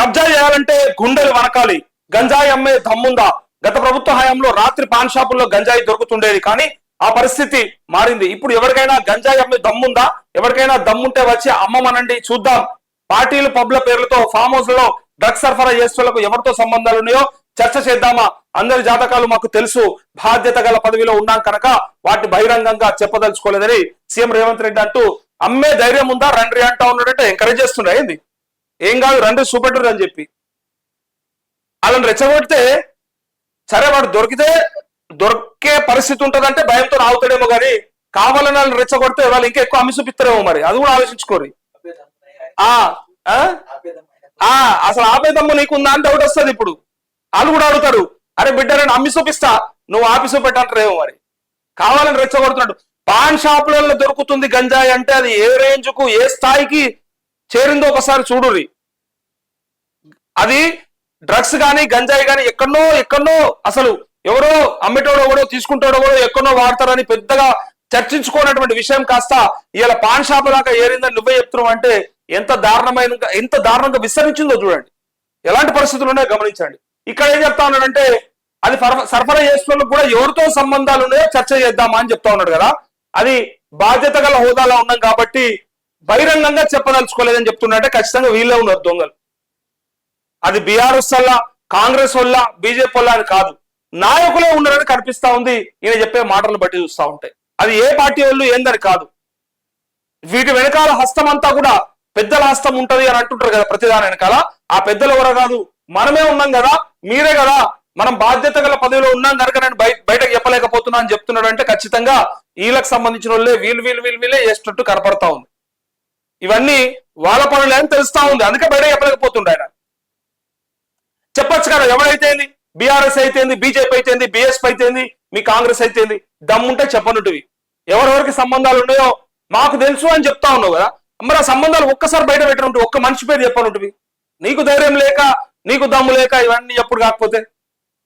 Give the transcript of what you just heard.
కబ్జా చేయాలంటే గుండెలు వనకాలి గంజాయి అమ్మే దమ్ముందా? గత ప్రభుత్వ హయాంలో రాత్రి పాన్ షాపుల్లో గంజాయి దొరుకుతుండేది కానీ ఆ పరిస్థితి మారింది. ఇప్పుడు ఎవరికైనా గంజాయి అమ్మే దమ్ముందా? ఎవరికైనా దమ్ముంటే వచ్చి అమ్మమనండి చూద్దాం. పార్టీలు పబ్ల పేర్లతో ఫామ్ హౌస్లో డ్రగ్స్ సరఫరా చేస్తులకు ఎవరితో సంబంధాలు ఉన్నాయో చర్చ చేద్దామా? అందరి జాతకాలు మాకు తెలుసు. బాధ్యత గల పదవిలో ఉన్నాం కనుక వాటిని బహిరంగంగా చెప్పదలుచుకోలేదని సీఎం రేవంత్ రెడ్డి అంటూ అమ్మే ధైర్యం ఉందా? రండ్రి అంటా ఉన్నట్టు ఎంకరేజ్ చేస్తుండే. ఏం కాదు రండి చూపెట్టరు అని చెప్పి. వాళ్ళని రెచ్చగొడితే సరే వాడు దొరికితే దొరికే పరిస్థితి ఉంటుందంటే భయంతో ఆగుతాడేమో కానీ కావాలని వాళ్ళని రెచ్చగొడితే వాళ్ళు ఇంకా ఎక్కువ అమ్మి చూపిస్తారేమో మరి. అది కూడా ఆలోచించుకోరు. ఆ ఆ? ఆ అసలు ఆపేదమ్మ నీకుందా అని డౌట్ వస్తుంది ఇప్పుడు. వాళ్ళు కూడా అడుగుతారు అరే బిడ్డ నేను అమ్మి చూపిస్తా నువ్వు ఆఫీసు పెట్టంటారేమో మరి. కావాలని రెచ్చగొడుతున్నాడు. పాన్ షాపులలో దొరుకుతుంది గంజాయి అంటే అది ఏ రేంజ్కు ఏ స్థాయికి చేరిందో ఒకసారి చూడుర్రి. అది డ్రగ్స్ కానీ గంజాయి కానీ ఎక్కడో ఎక్కడో అసలు ఎవరో అమ్మేటోడో ఎవడో తీసుకుంటాడో ఎవడో ఎక్కడో వాడతారని పెద్దగా చర్చించుకోనటువంటి విషయం కాస్త ఇలా పాన్ షాప్ దాకా ఏరిందని నువ్వే చెప్తున్నావు అంటే ఎంత దారుణమైన ఎంత దారుణంగా విస్తరించిందో చూడండి. ఎలాంటి పరిస్థితులు ఉన్నాయో గమనించండి. ఇక్కడ ఏం చెప్తా ఉన్నాడంటే అది సరఫరా చేస్తున్న కూడా ఎవరితో సంబంధాలు ఉన్నాయో చర్చ చేద్దామా అని చెప్తా ఉన్నాడు కదా. అది బాధ్యత గల హోదాలో ఉన్నాం కాబట్టి బహిరంగంగా చెప్పదలుచుకోలేదని చెప్తున్నట్టే ఖచ్చితంగా వీళ్ళే ఉన్నారు దొంగలు. అది బీఆర్ఎస్ వల్ల కాంగ్రెస్ వల్ల బీజేపీ వల్ల అని కాదు. నాయకులే ఉన్నారని కనిపిస్తా ఉంది. ఈయన చెప్పే మాటలను బట్టి చూస్తా ఉంటాయి అది ఏ పార్టీ వాళ్ళు ఏందని కాదు. వీటి వెనకాల హస్తం అంతా కూడా పెద్దల హస్తం ఉంటది అని అంటుంటారు కదా ప్రతిదాని వెనకాల. ఆ పెద్దలు ఎవరో కాదు. మనమే ఉన్నాం కదా. మీరే కదా. మనం బాధ్యత గల పదవిలో ఉన్నాం కనుక నేను బయట బయటకు చెప్పలేకపోతున్నా అని చెప్తున్నాడు అంటే ఖచ్చితంగా వీళ్ళకి సంబంధించిన వాళ్ళే వీళ్ళు వీళ్ళు వీళ్ళు వీళ్ళే చేసినట్టు కనపడతా ఉంది. ఇవన్నీ వాళ్ళ పనులే అని తెలుస్తా ఉంది. అందుకే బయట చెప్పలేకపోతుండే ఆయన. చెప్పొచ్చు కదా ఎవరైతేంది బీఆర్ఎస్ అయితేంది బీజేపీ అయితేంది బీఎస్పీ అయితేంది మీ కాంగ్రెస్ అయితేంది దమ్ముంటే చెప్పనుటివి. ఎవరెవరికి సంబంధాలు ఉన్నాయో మాకు తెలుసు అని చెప్తా ఉన్నావు కదా. మరి ఆ సంబంధాలు ఒక్కసారి బయట పెట్టనుంటు ఒక్క మనిషి పేరు చెప్పనుంటివి. నీకు ధైర్యం లేక నీకు దమ్ము లేక ఇవన్నీ ఎప్పుడు కాకపోతే?